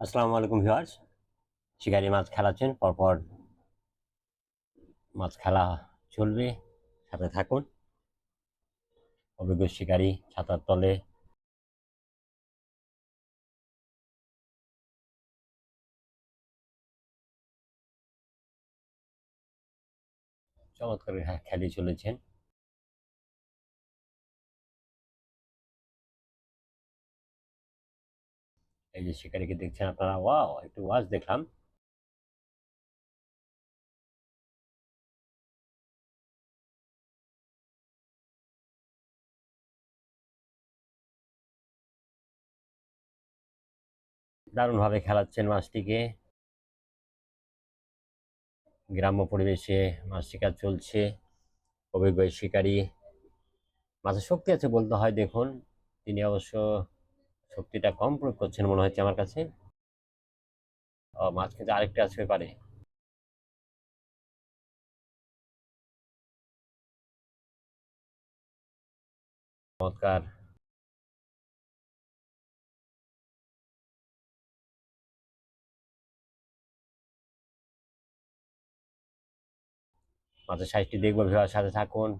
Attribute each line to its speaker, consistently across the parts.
Speaker 1: আসসালামু আলাইকুম ভিউয়ার্স। শিকারি মাছ খেলাচ্ছেন, পরপর মাছ খেলা চলবে, সাথে থাকুন। অভিজ্ঞ শিকারী ছাতার তলে। চমৎকার খে- খেলে চলেছেন। এই যে শিকারীকে দেখছেন আপনারা, ওয়াও, একটু ওয়াজ দেখলাম। দারুণভাবে খেলাচ্ছেন মাছটিকে। গ্রাম্য পরিবেশে মাছ শিকার চলছে। অভিজ্ঞ শিকারী। মাছের শক্তি আছে বলতে হয়, দেখুন। তিনি অবশ্য শক্তিটা কম প্রয়োগ করছেন মনে হচ্ছে আমার কাছে। মাছ কিন্তু আরেকটা আসতে পারে। চমৎকার। মাছের সাইজটি দেখব ভিওয়ার সাথে থাকুন।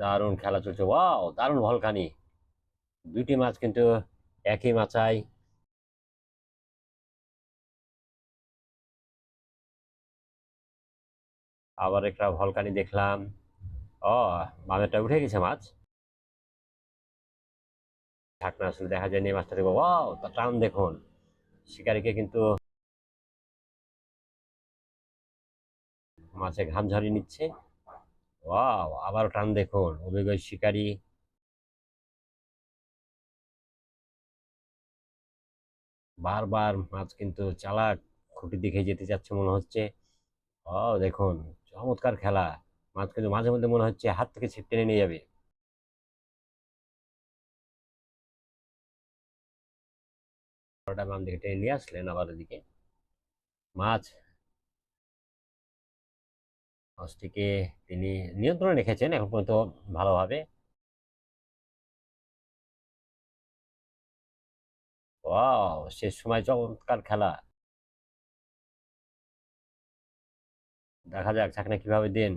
Speaker 1: দারুণ খেলা চলছে। ওয়াও, দারুণ ভলকানি দুইটি মাছ কিন্তু একই মাচায় আবার একটা ভলকানি দেখলাম। ও, বামেরটা উঠে গেছে মাছ। ঢাকনা আসলে দেখা যায়নি মাছটা দেখব। ওয়াও তার টান দেখুন। শিকারীকে কিন্তু মাছে ঘাম ঝরিয়ে নিচ্ছে। ওয়াও আবার টান দেখুন, অভিজ্ঞ শিকারী। বারবার মাছ কিন্তু চালাক, খুঁটি দিকে যেতে চাচ্ছে মনে হচ্ছে। ও দেখুন, চমৎকার খেলা। মাছ কিন্তু মাঝে মধ্যে মনে হচ্ছে হাত থেকে ছিপ টেনে নিয়ে যাবে। টেনে নিয়ে আসলেন আবার ওদিকে। মাছ মাছটিকে তিনি নিয়ন্ত্রণে রেখেছেন এখন পর্যন্ত ভালোভাবে। ওয়াও, শেষ সময় চমৎকার খেলা। দেখা যাক চাকনা কীভাবে দেন।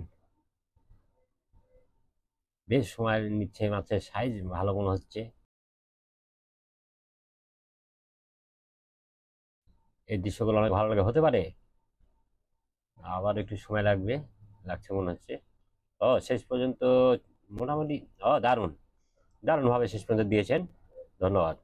Speaker 1: বেশ সময় নিচ্ছে মাছের সাইজ, ভালো মনে হচ্ছে। এই দৃশ্যগুলো অনেক ভালো লাগে, হতে পারে। আবার একটু সময় লাগবে। লাগছে মনে হচ্ছে। ও শেষ পর্যন্ত মোটামুটি ও দারুণ। দারুণভাবে শেষ পর্যন্ত দিয়েছেন। ধন্যবাদ।